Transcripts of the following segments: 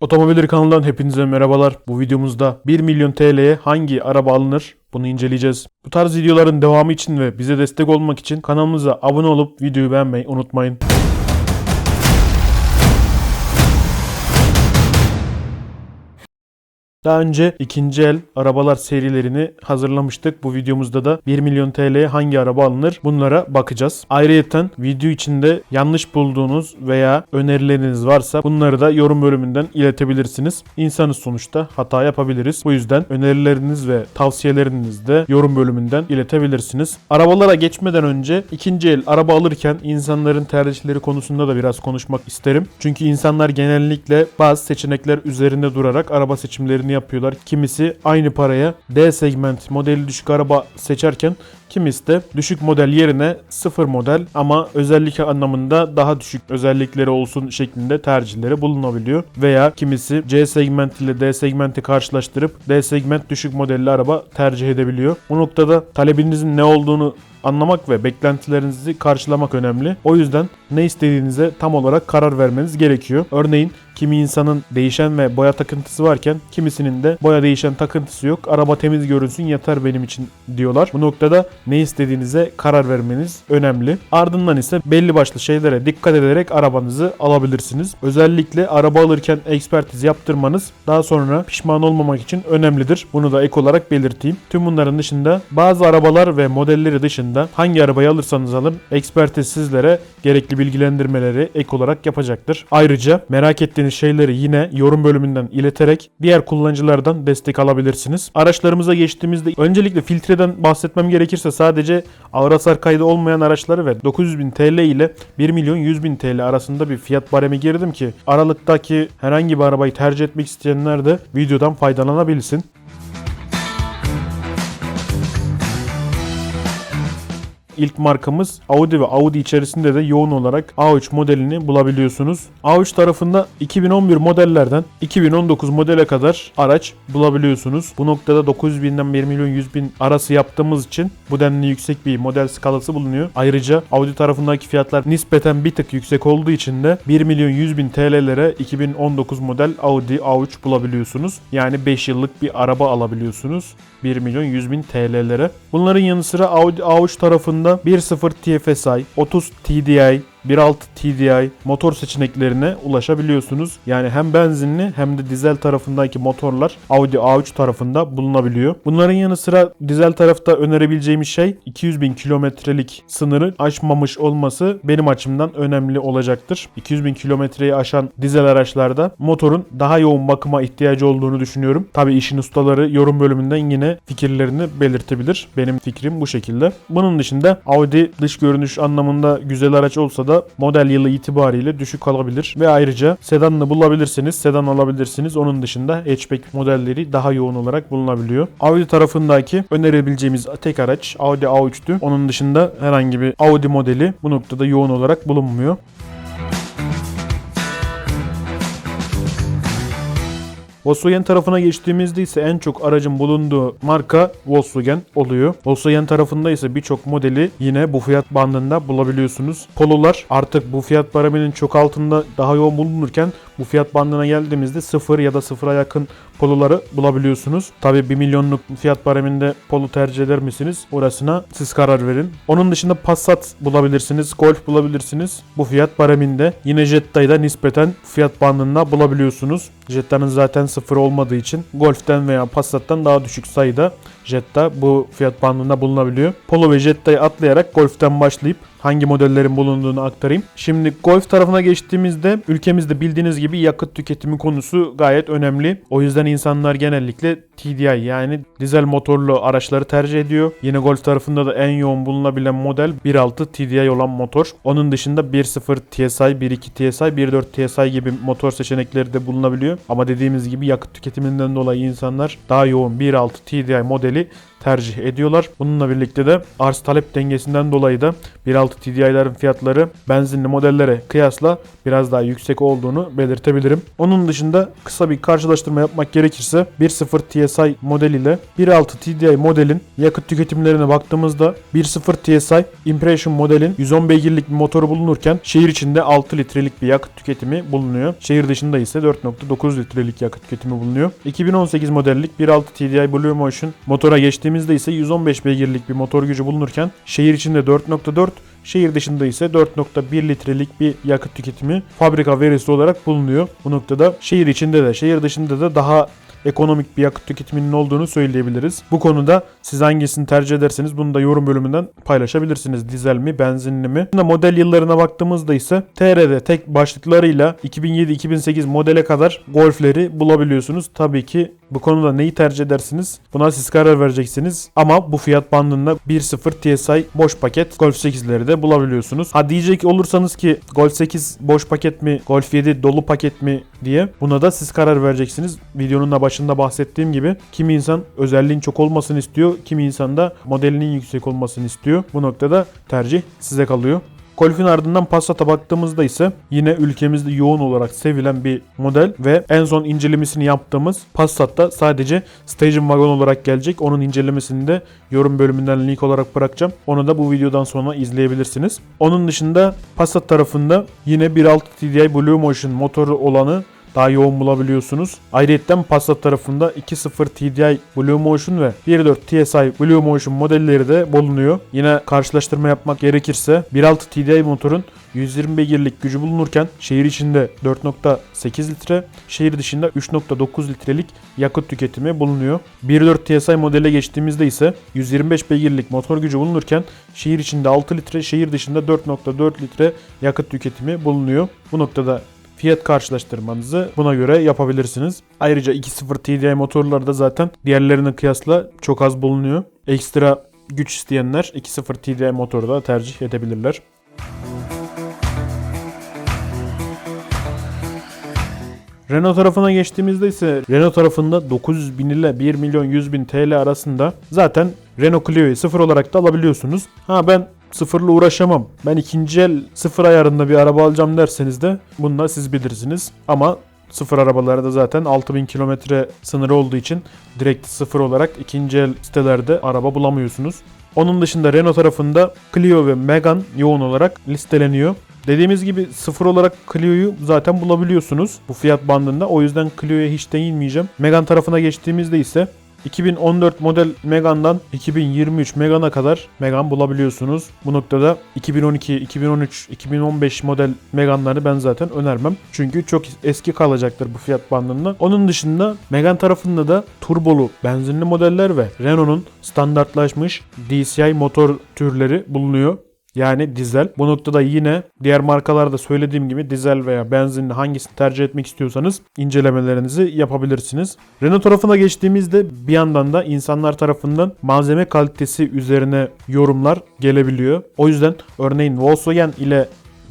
Otomobil kanalından hepinize merhabalar. Bu videomuzda 1 milyon TL'ye hangi araba alınır? Bunu inceleyeceğiz. Bu tarz videoların devamı için ve bize destek olmak için kanalımıza abone olup videoyu beğenmeyi unutmayın. Daha önce ikinci el arabalar serilerini hazırlamıştık. Bu videomuzda da 1 milyon TL'ye hangi araba alınır bunlara bakacağız. Ayrıyeten video içinde yanlış bulduğunuz veya önerileriniz varsa bunları da yorum bölümünden iletebilirsiniz. İnsanız sonuçta hata yapabiliriz. Bu yüzden önerileriniz ve tavsiyelerinizi de yorum bölümünden iletebilirsiniz. Arabalara geçmeden önce ikinci el araba alırken insanların tercihleri konusunda da biraz konuşmak isterim. Çünkü insanlar genellikle bazı seçenekler üzerinde durarak araba seçimlerini yapıyorlar. Kimisi aynı paraya D segment modeli düşük araba seçerken kimisi de düşük model yerine sıfır model ama özellik anlamında daha düşük özellikleri olsun şeklinde tercihleri bulunabiliyor. Veya kimisi C segment ile D segmenti karşılaştırıp D segment düşük modelli araba tercih edebiliyor. Bu noktada talebinizin ne olduğunu anlamak ve beklentilerinizi karşılamak önemli. O yüzden ne istediğinize tam olarak karar vermeniz gerekiyor. Örneğin kimi insanın değişen ve boya takıntısı varken kimisinin de boya değişen takıntısı yok. Araba temiz görünsün yeter benim için diyorlar. Bu noktada ne istediğinize karar vermeniz önemli. Ardından ise belli başlı şeylere dikkat ederek arabanızı alabilirsiniz. Özellikle araba alırken ekspertiz yaptırmanız daha sonra pişman olmamak için önemlidir. Bunu da ek olarak belirteyim. Tüm bunların dışında bazı arabalar ve modelleri dışında hangi arabayı alırsanız alın ekspertiz sizlere gerekli bilgilendirmeleri ek olarak yapacaktır. Ayrıca merak ettiğiniz şeyleri yine yorum bölümünden ileterek diğer kullanıcılardan destek alabilirsiniz. Araçlarımıza geçtiğimizde öncelikle filtreden bahsetmem gerekirse sadece ağır kaydı olmayan araçları ve 900 bin TL ile 1 milyon 100 bin TL arasında bir fiyat baremi girdim ki aralıktaki herhangi bir arabayı tercih etmek isteyenler de videodan faydalanabilsin. İlk markamız Audi ve Audi içerisinde de yoğun olarak A3 modelini bulabiliyorsunuz. A3 tarafında 2011 modellerden 2019 modele kadar araç bulabiliyorsunuz. Bu noktada 900 binden 1 milyon 100 bin arası yaptığımız için bu denli yüksek bir model skalası bulunuyor. Ayrıca Audi tarafındaki fiyatlar nispeten bir tık yüksek olduğu için de 1 milyon 100 bin TL'lere 2019 model Audi A3 bulabiliyorsunuz. Yani 5 yıllık bir araba alabiliyorsunuz. 1 milyon 100 bin TL'lere. Bunların yanı sıra Audi A3 tarafında 1.0 TFSI, 30 TDI, 1.6 TDI motor seçeneklerine ulaşabiliyorsunuz. Yani hem benzinli hem de dizel tarafındaki motorlar Audi A3 tarafında bulunabiliyor. Bunların yanı sıra dizel tarafta önerebileceğimiz şey 200 bin kilometrelik sınırı aşmamış olması benim açımdan önemli olacaktır. 200 bin kilometreyi aşan dizel araçlarda motorun daha yoğun bakıma ihtiyacı olduğunu düşünüyorum. Tabi işin ustaları yorum bölümünden yine fikirlerini belirtebilir. Benim fikrim bu şekilde. Bunun dışında Audi dış görünüş anlamında güzel araç olsa da model yılı itibariyle düşük kalabilir ve ayrıca sedanını bulabilirsiniz, sedan alabilirsiniz. Onun dışında hatchback modelleri daha yoğun olarak bulunabiliyor. Audi tarafındaki önerebileceğimiz tek araç Audi A3'tü. Onun dışında herhangi bir Audi modeli bu noktada yoğun olarak bulunmuyor. Volkswagen tarafına geçtiğimizde ise en çok aracın bulunduğu marka Volkswagen oluyor. Volkswagen tarafında ise birçok modeli yine bu fiyat bandında bulabiliyorsunuz. Pololar artık bu fiyat paraminin çok altında daha yoğun bulunurken bu fiyat bandına geldiğimizde sıfır ya da sıfıra yakın poloları bulabiliyorsunuz. Tabi 1 milyonluk fiyat paraminde polo tercih eder misiniz? Orasına siz karar verin. Onun dışında Passat bulabilirsiniz, Golf bulabilirsiniz. Bu fiyat paraminde yine Jetta'yı da nispeten fiyat bandında bulabiliyorsunuz. Jetta'nın zaten sıfır olmadığı için Golf'ten veya Passat'tan daha düşük sayıda Jetta bu fiyat bandında bulunabiliyor. Polo ve Jetta'yı atlayarak Golf'ten başlayıp hangi modellerin bulunduğunu aktarayım. Şimdi Golf tarafına geçtiğimizde ülkemizde bildiğiniz gibi yakıt tüketimi konusu gayet önemli. O yüzden insanlar genellikle TDI yani dizel motorlu araçları tercih ediyor. Yine Golf tarafında da en yoğun bulunabilen model 1.6 TDI olan motor. Onun dışında 1.0 TSI, 1.2 TSI, 1.4 TSI gibi motor seçenekleri de bulunabiliyor. Ama dediğimiz gibi yakıt tüketiminden dolayı insanlar daha yoğun 1.6 TDI modeli télé tercih ediyorlar. Bununla birlikte de arz talep dengesinden dolayı da 1.6 TDI'ların fiyatları benzinli modellere kıyasla biraz daha yüksek olduğunu belirtebilirim. Onun dışında kısa bir karşılaştırma yapmak gerekirse 1.0 TSI model ile 1.6 TDI modelin yakıt tüketimlerine baktığımızda 1.0 TSI Impression modelin 110 beygirlik bir motoru bulunurken şehir içinde 6 litrelik bir yakıt tüketimi bulunuyor. Şehir dışında ise 4.9 litrelik yakıt tüketimi bulunuyor. 2018 modellik 1.6 TDI Blue Motion motora geçtiğimizde ise 115 beygirlik bir motor gücü bulunurken şehir içinde 4.4 Şehir dışında ise 4.1 litrelik bir yakıt tüketimi fabrika verisi olarak bulunuyor. Bu noktada şehir içinde de şehir dışında da daha ekonomik bir yakıt tüketiminin olduğunu söyleyebiliriz. Bu konuda siz hangisini tercih ederseniz bunu da yorum bölümünden paylaşabilirsiniz. Dizel mi, benzinli mi? Şimdi model yıllarına baktığımızda ise TR'de tek başlıklarıyla 2007-2008 modele kadar Golf'leri bulabiliyorsunuz. Tabii ki bu konuda neyi tercih edersiniz? Buna siz karar vereceksiniz. Ama bu fiyat bandında 1.0 TSI boş paket Golf 8'leri de bulabiliyorsunuz. Ha diyecek olursanız ki Golf 8 boş paket mi, Golf 7 dolu paket mi diye buna da siz karar vereceksiniz. Videonun da başında bahsettiğim gibi kimi insan özelliğin çok olmasını istiyor, kimi insan da modelinin yüksek olmasını istiyor. Bu noktada tercih size kalıyor. Golf'ün ardından Passat'a baktığımızda ise yine ülkemizde yoğun olarak sevilen bir model ve en son incelemesini yaptığımız Passat'ta sadece Station Wagon olarak gelecek. Onun incelemesini de yorum bölümünden link olarak bırakacağım. Onu da bu videodan sonra izleyebilirsiniz. Onun dışında Passat tarafında yine 1.6 TDI Blue Motion motoru olanı daha yoğun bulabiliyorsunuz. Ayrıca Passat tarafında 2.0 TDI Blue Motion ve 1.4 TSI Blue Motion modelleri de bulunuyor. Yine karşılaştırma yapmak gerekirse 1.6 TDI motorun 120 beygirlik gücü bulunurken şehir içinde 4.8 litre, şehir dışında 3.9 litrelik yakıt tüketimi bulunuyor. 1.4 TSI modele geçtiğimizde ise 125 beygirlik motor gücü bulunurken şehir içinde 6 litre, şehir dışında 4.4 litre yakıt tüketimi bulunuyor. Bu noktada fiyat karşılaştırmanızı buna göre yapabilirsiniz. Ayrıca 2.0 TDI motorları da zaten diğerlerine kıyasla çok az bulunuyor. Ekstra güç isteyenler 2.0 TDI motoru da tercih edebilirler. Renault tarafına geçtiğimizde ise Renault tarafında 900 bin ile 1 milyon 100 bin TL arasında zaten Renault Clio'yu sıfır olarak da alabiliyorsunuz. Ha ben sıfırla uğraşamam. Ben ikinci el sıfır ayarında bir araba alacağım derseniz de bununla siz bilirsiniz. Ama sıfır arabalarda zaten 6000 kilometre sınırı olduğu için direkt sıfır olarak ikinci el sitelerde araba bulamıyorsunuz. Onun dışında Renault tarafında Clio ve Megane yoğun olarak listeleniyor. Dediğimiz gibi sıfır olarak Clio'yu zaten bulabiliyorsunuz bu fiyat bandında. O yüzden Clio'ya hiç değinmeyeceğim. Megane tarafına geçtiğimizde ise 2014 model Megane'dan 2023 Megane'a kadar Megane bulabiliyorsunuz. Bu noktada 2012, 2013, 2015 model Megane'ları ben zaten önermem. Çünkü çok eski kalacaktır bu fiyat bandında. Onun dışında Megane tarafında da turbolu benzinli modeller ve Renault'un standartlaşmış DCI motor türleri bulunuyor. Yani dizel. Bu noktada yine diğer markalarda söylediğim gibi dizel veya benzinli hangisini tercih etmek istiyorsanız incelemelerinizi yapabilirsiniz. Renault tarafına geçtiğimizde bir yandan da insanlar tarafından malzeme kalitesi üzerine yorumlar gelebiliyor. O yüzden örneğin Volkswagen ile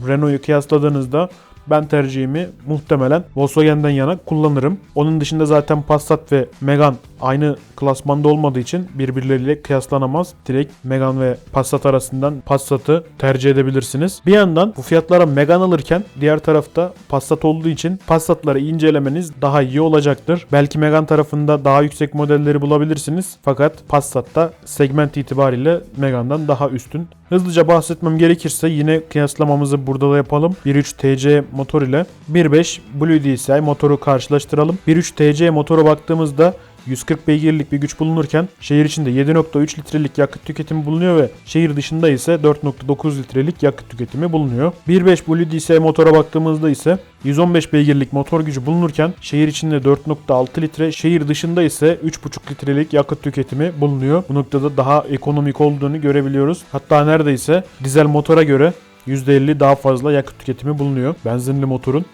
Renault'u kıyasladığınızda ben tercihimi muhtemelen Volkswagen'den yana kullanırım. Onun dışında zaten Passat ve Megane aynı klasmanda olmadığı için birbirleriyle kıyaslanamaz. Direkt Megane ve Passat arasından Passat'ı tercih edebilirsiniz. Bir yandan bu fiyatlara Megane alırken diğer tarafta Passat olduğu için Passat'ları incelemeniz daha iyi olacaktır. Belki Megane tarafında daha yüksek modelleri bulabilirsiniz. Fakat Passat'ta segment itibariyle Megane'dan daha üstün. Hızlıca bahsetmem gerekirse yine kıyaslamamızı burada da yapalım. 1.3 TC motor ile 1.5 Blue DCI motoru karşılaştıralım. 1.3 TC motora baktığımızda 140 beygirlik bir güç bulunurken şehir içinde 7.3 litrelik yakıt tüketimi bulunuyor ve şehir dışında ise 4.9 litrelik yakıt tüketimi bulunuyor. 1.5 Blue DCI motora baktığımızda ise 115 beygirlik motor gücü bulunurken şehir içinde 4.6 litre, şehir dışında ise 3.5 litrelik yakıt tüketimi bulunuyor. Bu noktada daha ekonomik olduğunu görebiliyoruz. Hatta neredeyse dizel motora göre %50 daha fazla yakıt tüketimi bulunuyor benzinli motorun.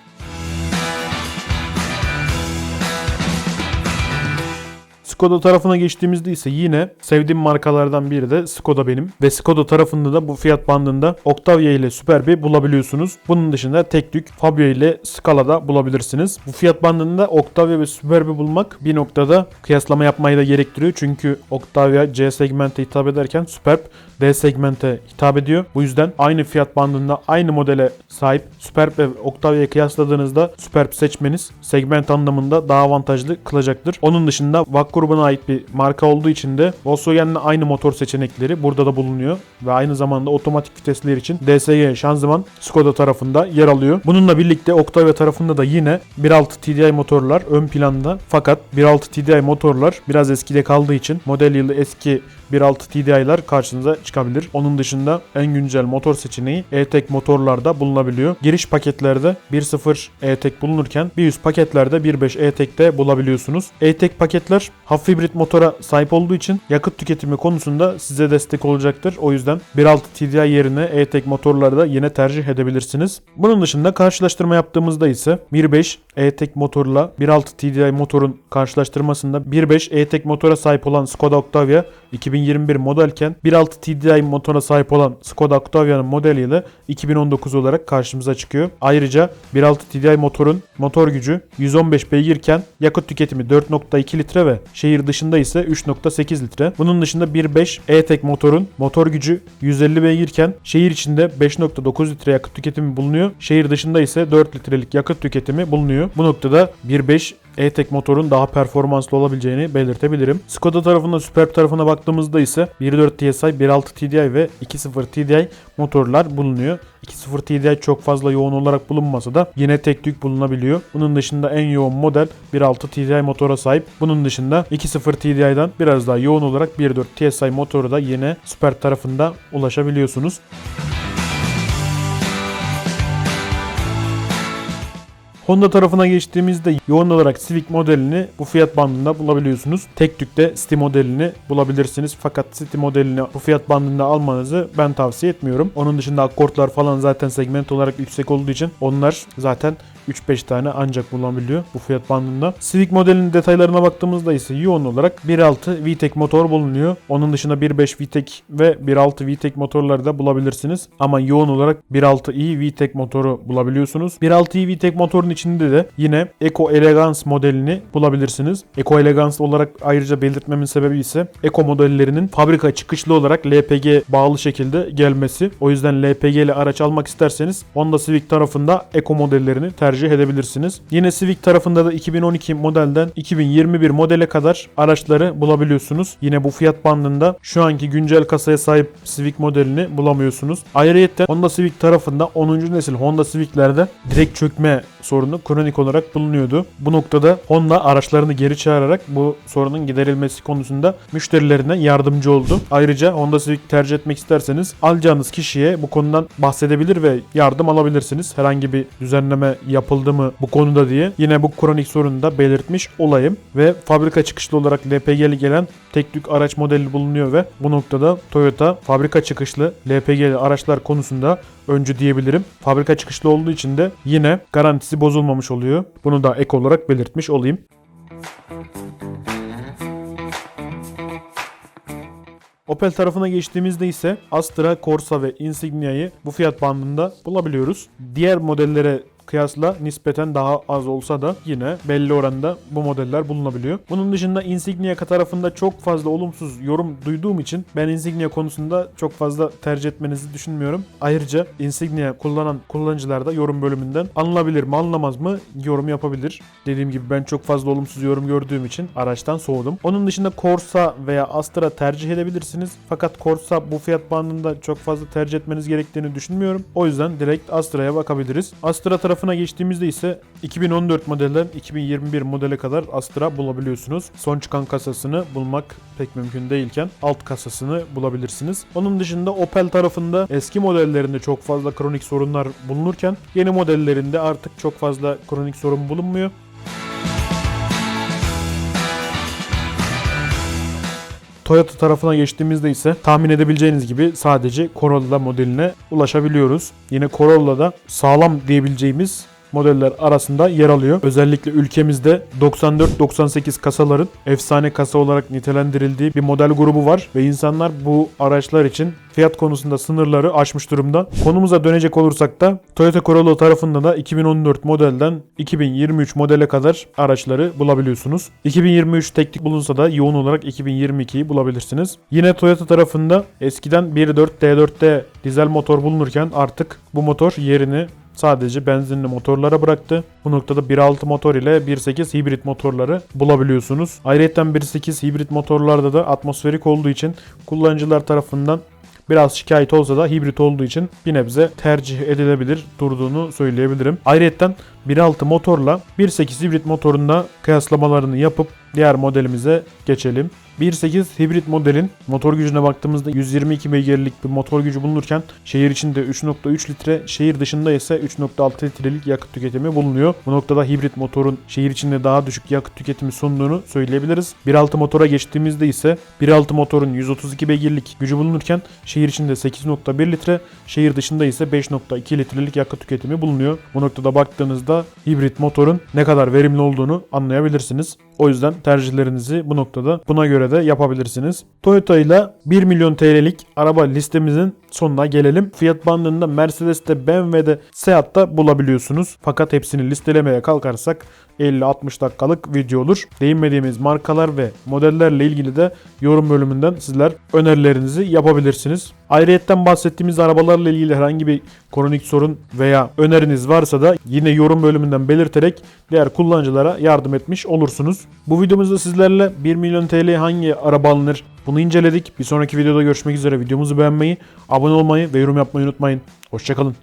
Skoda tarafına geçtiğimizde ise yine sevdiğim markalardan biri de Skoda benim. Ve Skoda tarafında da bu fiyat bandında Octavia ile Superb'i bulabiliyorsunuz. Bunun dışında Teknik, Fabia ile Scala'da bulabilirsiniz. Bu fiyat bandında Octavia ve Superb'i bulmak bir noktada kıyaslama yapmayı da gerektiriyor. Çünkü Octavia C segmente hitap ederken Superb D segmente hitap ediyor. Bu yüzden aynı fiyat bandında aynı modele sahip Superb ve Octavia'yı kıyasladığınızda Superb seçmeniz segment anlamında daha avantajlı kılacaktır. Onun dışında VAK grubuna ait bir marka olduğu için de Volkswagen'le aynı motor seçenekleri burada da bulunuyor ve aynı zamanda otomatik vitesler için DSG şanzıman Skoda tarafında yer alıyor. Bununla birlikte Octavia tarafında da yine 1.6 TDI motorlar ön planda fakat 1.6 TDI motorlar biraz eskide kaldığı için model yılı eski 1.6 TDI'lar karşınıza çıkabilir. Onun dışında en güncel motor seçeneği E-Tech motorlarda bulunabiliyor. Giriş paketlerde 1.0 E-Tech bulunurken bir üst paketlerde 1.5 E-Tech'te bulabiliyorsunuz. E-Tech paketler hafif hibrit motora sahip olduğu için yakıt tüketimi konusunda size destek olacaktır. O yüzden 1.6 TDI yerine E-Tech motorları da yine tercih edebilirsiniz. Bunun dışında karşılaştırma yaptığımızda ise 1.5 E-Tech motorla 1.6 TDI motorun karşılaştırmasında 1.5 E-Tech motora sahip olan Skoda Octavia 2021 modelken 1.6 TDI motora sahip olan Skoda Octavia'nın modeli ile 2019 olarak karşımıza çıkıyor. Ayrıca 1.6 TDI motorun motor gücü 115 beygirken yakıt tüketimi 4.2 litre ve şehir dışında ise 3.8 litre. Bunun dışında 1.5 E-Tech motorun motor gücü 150 beygirken şehir içinde 5.9 litre yakıt tüketimi bulunuyor. Şehir dışında ise 4 litrelik yakıt tüketimi bulunuyor. Bu noktada 1.5 E-Tech motorun daha performanslı olabileceğini belirtebilirim. Skoda tarafında Superb tarafına baktığımızda ise 1.4 TSI, 1.6 TDI ve 2.0 TDI motorlar bulunuyor. 2.0 TDI çok fazla yoğun olarak bulunmasa da yine tek tük bulunabiliyor. Bunun dışında en yoğun model 1.6 TDI motora sahip. Bunun dışında 2.0 TDI'den biraz daha yoğun olarak 1.4 TSI motoru da yine Superb tarafında ulaşabiliyorsunuz. Honda tarafına geçtiğimizde yoğun olarak Civic modelini bu fiyat bandında bulabiliyorsunuz. Tek tükte City modelini bulabilirsiniz. Fakat City modelini bu fiyat bandında almanızı ben tavsiye etmiyorum. Onun dışında Accord'lar falan zaten segment olarak yüksek olduğu için onlar zaten 3-5 tane ancak bulunabiliyor bu fiyat bandında. Civic modelinin detaylarına baktığımızda ise yoğun olarak 1.6 VTEC motor bulunuyor. Onun dışında 1.5 VTEC ve 1.6 VTEC motorları da bulabilirsiniz. Ama yoğun olarak 1.6i VTEC motoru bulabiliyorsunuz. 1.6i VTEC motorun içinde de yine Eco Elegance modelini bulabilirsiniz. Eco Elegance olarak ayrıca belirtmemin sebebi ise Eco modellerinin fabrika çıkışlı olarak LPG bağlı şekilde gelmesi. O yüzden LPG ile araç almak isterseniz Honda Civic tarafında Eco modellerini tercih edebilirsiniz. Yine Civic tarafında da 2012 modelden 2021 modele kadar araçları bulabiliyorsunuz. Yine bu fiyat bandında şu anki güncel kasaya sahip Civic modelini bulamıyorsunuz. Ayrıca Honda Civic tarafında 10. nesil Honda Civic'lerde direkt çökme sorunu kronik olarak bulunuyordu. Bu noktada Honda araçlarını geri çağırarak bu sorunun giderilmesi konusunda müşterilerine yardımcı oldu. Ayrıca Honda Civic tercih etmek isterseniz alacağınız kişiye bu konudan bahsedebilir ve yardım alabilirsiniz. Herhangi bir düzenleme yapıldı mı bu konuda diye. Yine bu kronik sorunu da belirtmiş olayım. Ve fabrika çıkışlı olarak LPG'li gelen tek tük araç modeli bulunuyor ve bu noktada Toyota fabrika çıkışlı LPG'li araçlar konusunda öncü diyebilirim. Fabrika çıkışlı olduğu için de yine garantisi bozulmamış oluyor. Bunu da ek olarak belirtmiş olayım. Opel tarafına geçtiğimizde ise Astra, Corsa ve Insignia'yı bu fiyat bandında bulabiliyoruz. Diğer modellere kıyasla nispeten daha az olsa da yine belli oranda bu modeller bulunabiliyor. Bunun dışında Insignia tarafında çok fazla olumsuz yorum duyduğum için ben Insignia konusunda çok fazla tercih etmenizi düşünmüyorum. Ayrıca Insignia kullanan kullanıcılar da yorum bölümünden anılabilir mi anlamaz mı yorum yapabilir. Dediğim gibi ben çok fazla olumsuz yorum gördüğüm için araçtan soğudum. Onun dışında Corsa veya Astra tercih edebilirsiniz. Fakat Corsa bu fiyat bandında çok fazla tercih etmeniz gerektiğini düşünmüyorum. O yüzden direkt Astra'ya bakabiliriz. Astra tarafına geçtiğimizde ise 2014 modelden 2021 modele kadar Astra bulabiliyorsunuz. Son çıkan kasasını bulmak pek mümkün değilken alt kasasını bulabilirsiniz. Onun dışında Opel tarafında eski modellerinde çok fazla kronik sorunlar bulunurken yeni modellerinde artık çok fazla kronik sorun bulunmuyor. Toyota tarafına geçtiğimizde ise tahmin edebileceğiniz gibi sadece Corolla modeline ulaşabiliyoruz. Yine Corolla'da sağlam diyebileceğimiz modeller arasında yer alıyor. Özellikle ülkemizde 94-98 kasaların efsane kasa olarak nitelendirildiği bir model grubu var ve insanlar bu araçlar için fiyat konusunda sınırları aşmış durumda. Konumuza dönecek olursak da Toyota Corolla tarafında da 2014 modelden 2023 modele kadar araçları bulabiliyorsunuz. 2023 teknik bulunsa da yoğun olarak 2022'yi bulabilirsiniz. Yine Toyota tarafında eskiden 1.4 D4'te dizel motor bulunurken artık bu motor yerini sadece benzinli motorlara bıraktı. Bu noktada 1.6 motor ile 1.8 hibrit motorları bulabiliyorsunuz. Ayrıca 1.8 hibrit motorlarda da atmosferik olduğu için kullanıcılar tarafından Biraz şikayet olsa da hibrit olduğu için bir nebze tercih edilebilir durduğunu söyleyebilirim. Ayrıca 1.6 motorla 1.8 hibrit motorunda kıyaslamalarını yapıp diğer modelimize geçelim. 1.8 hibrit modelin motor gücüne baktığımızda 122 beygirlik bir motor gücü bulunurken şehir içinde 3.3 litre, şehir dışında ise 3.6 litrelik yakıt tüketimi bulunuyor. Bu noktada hibrit motorun şehir içinde daha düşük yakıt tüketimi sunduğunu söyleyebiliriz. 1.6 motora geçtiğimizde ise 1.6 motorun 132 beygirlik gücü bulunurken şehir içinde 8.1 litre, şehir dışında ise 5.2 litrelik yakıt tüketimi bulunuyor. Bu noktada baktığınızda hibrit motorun ne kadar verimli olduğunu anlayabilirsiniz. O yüzden tercihlerinizi bu noktada buna göre de yapabilirsiniz. Toyota ile 1 milyon TL'lik araba listemizin sonuna gelelim. Fiyat bandında Mercedes'te, BMW'de, Seat'ta bulabiliyorsunuz. Fakat hepsini listelemeye kalkarsak 50-60 dakikalık video olur. Değinmediğimiz markalar ve modellerle ilgili de yorum bölümünden sizler önerilerinizi yapabilirsiniz. Ayrıyetten bahsettiğimiz arabalarla ilgili herhangi bir kronik sorun veya öneriniz varsa da yine yorum bölümünden belirterek diğer kullanıcılara yardım etmiş olursunuz. Bu videomuzda sizlerle 1 milyon TL hangi araba alınır bunu inceledik. Bir sonraki videoda görüşmek üzere. Videomuzu beğenmeyi, abone olmayı ve yorum yapmayı unutmayın. Hoşçakalın.